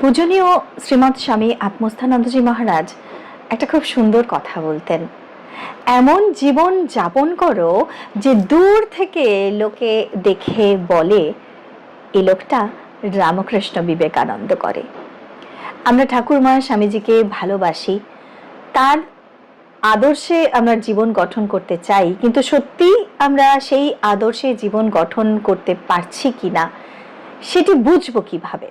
পূজনীয় শ্রীমৎ স্বামী আত্মস্থানন্দজি মহারাজ একটা খুব সুন্দর কথা বলতেন। এমন জীবন যাপন করো যে দূর থেকে লোকে দেখে বলে, এ লোকটা রামকৃষ্ণ বিবেকানন্দ করে। আমরা ঠাকুরমা স্বামীজিকে ভালোবাসি, তার আদর্শে আমরা জীবন গঠন করতে চাই, কিন্তু সত্যি আমরা সেই আদর্শে জীবন গঠন করতে পারছি কিনা, সেটি বুঝব কীভাবে?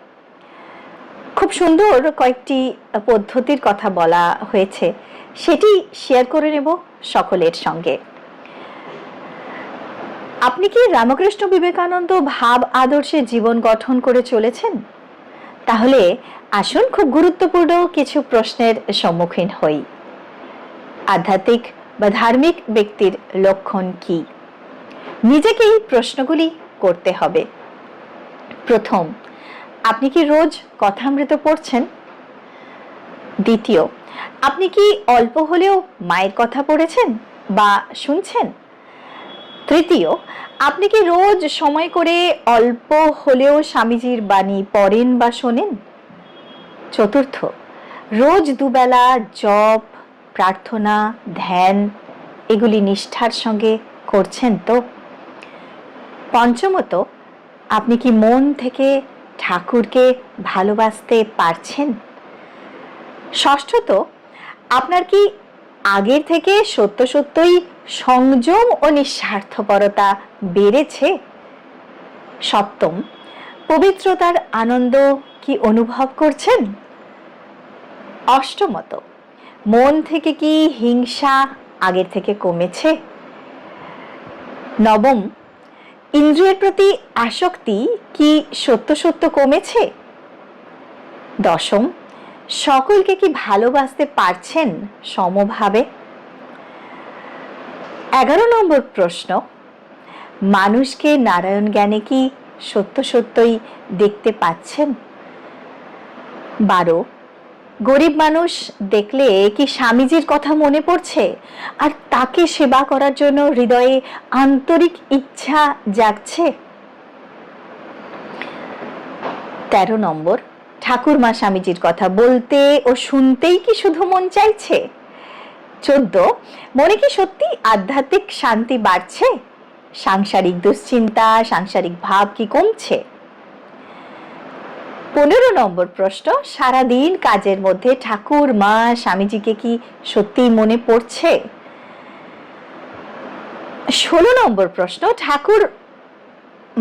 খুব সুন্দর কয়েকটি পদ্ধতির কথা বলা হয়েছে। সেটি শেয়ার করে নেব সকলের সঙ্গে। আপনি কি রামকৃষ্ণ বিবেকানন্দ ভাব আদর্শে জীবন গঠন করে চলেছেন? তাহলে আসুন খুব গুরুত্বপূর্ণ কিছু প্রশ্নের সম্মুখীন হই। আধ্যাত্মিক বা ধার্মিক ব্যক্তির লক্ষণ কি? নিজেকেই প্রশ্নগুলি করতে হবে। প্রথম আপনি কি রোজ কথামৃত পড়ছেন? দ্বিতীয়, আপনি কি অল্প হলেও মায়ের কথা পড়েছেন বা শুনছেন? তৃতীয়, আপনি কি রোজ সময় করে অল্প হলেও স্বামীজির বাণী পড়েন বা শোনেন? চতুর্থ, রোজ দুবেলা জপ, প্রার্থনা, ধ্যান, এগুলি নিষ্ঠার সঙ্গে করছেন তো? পঞ্চমত, আপনি কি মন থেকে ঠাকুরকে ভালোবাসতে পারছেন? ষষ্ঠত, আপনার কি আগের থেকে সত্য সত্যই সংযম ও নিঃস্বার্থপরতা বেড়েছে? সপ্তম, পবিত্রতার আনন্দ কি অনুভব করছেন? অষ্টমত, মন থেকে কি হিংসা আগের থেকে কমেছে? নবম ইন্দ্রিয়ের প্রতি আসক্তি কি সত্য সত্য কমেছে? দশম, সকলকে কি ভালোবাসতে পারছেন সমভাবে? এগারো নম্বর প্রশ্ন, মানুষকে নারায়ণ জ্ঞানে কি সত্য সত্যই দেখতে পাচ্ছেন? বারো গরিব মানুষ দেখলে কি স্বামীজির কথা মনে পড়ছে? আর তাকে সেবা করার জন্য হৃদয়ে আন্তরিক ইচ্ছা জাগছে? তেরো নম্বর, ঠাকুরমা স্বামীজির কথা বলতে ও শুনতেই কি শুধু মন চাইছে? চোদ্দ, মনে কি সত্যি আধ্যাত্মিক শান্তি বাড়ছে? সাংসারিক দুশ্চিন্তা, সাংসারিক ভাব কি কমছে? পনেরো নম্বর প্রশ্ন, সারাদিন কাজের মধ্যে ঠাকুর, মা, স্বামীজিকে কি সত্যিই মনে পড়ছে? ষোলো নম্বর প্রশ্ন, ঠাকুর,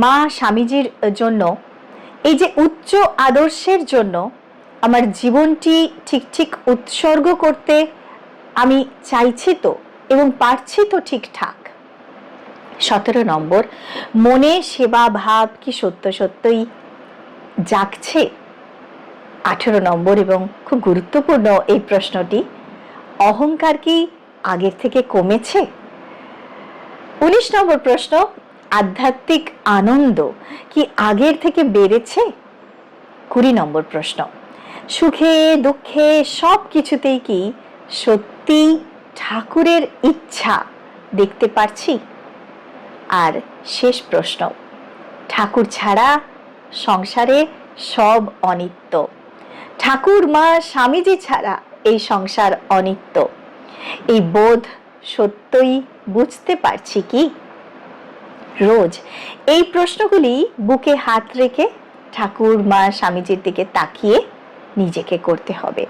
মা, স্বামীজির জন্য, এই যে উচ্চ আদর্শের জন্য আমার জীবনটি ঠিক ঠিক উৎসর্গ করতে আমি চাইছি তো এবং পারছি তো ঠিকঠাক। সতেরো নম্বর, মনে সেবা ভাব কি সত্য সত্যই জাগছে। আঠেরো নম্বর এবং খুব গুরুত্বপূর্ণ এই প্রশ্নটি, অহংকার কি আগের থেকে কমেছে? উনিশ নম্বর প্রশ্ন, আধ্যাত্মিক আনন্দ কি আগের থেকে বেড়েছে? কুড়ি নম্বর প্রশ্ন, সুখে, দুঃখে সব কিছুতেই কি সত্যি ঠাকুরের ইচ্ছা দেখতে পারছি? আর শেষ প্রশ্ন, ঠাকুর ছাড়া সংসারে সব অনিত্য। ঠাকুর, মা, স্বামীজি ছাড়া এই সংসার অনিত্য। এই বোধ সত্যই বুঝতে পারছি কি? রোজ এই প্রশ্নগুলি বুকে হাত রেখে ঠাকুর, মা, স্বামীজির দিকে তাকিয়ে নিজেকে করতে হবে।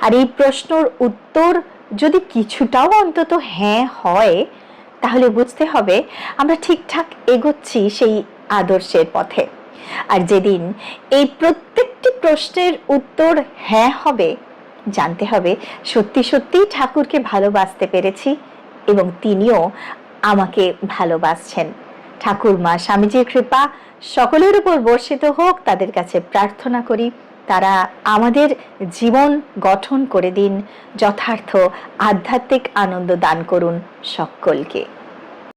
আর এই প্রশ্নর উত্তর যদি কিছুটাও অন্তত হ্যাঁ হয়, তাহলে বুঝতে হবে আমরা ঠিকঠাক এগোচ্ছি সেই আদর্শের পথে। আর যেদিন এই প্রত্যেকটি প্রশ্নের উত্তর হ্যাঁ হবে, জানতে হবে, সত্যি সত্যি ঠাকুরকে ভালোবাসতে পেরেছি এবং তিনিও আমাকে ভালোবাসছেন। ঠাকুর মা স্বামীজির কৃপা সকলের উপর বর্ষিত হোক, তাদের কাছে প্রার্থনা করি, তারা আমাদের জীবন গঠন করে দিন, যথার্থ আধ্যাত্মিক আনন্দ দান করুন সকলকে।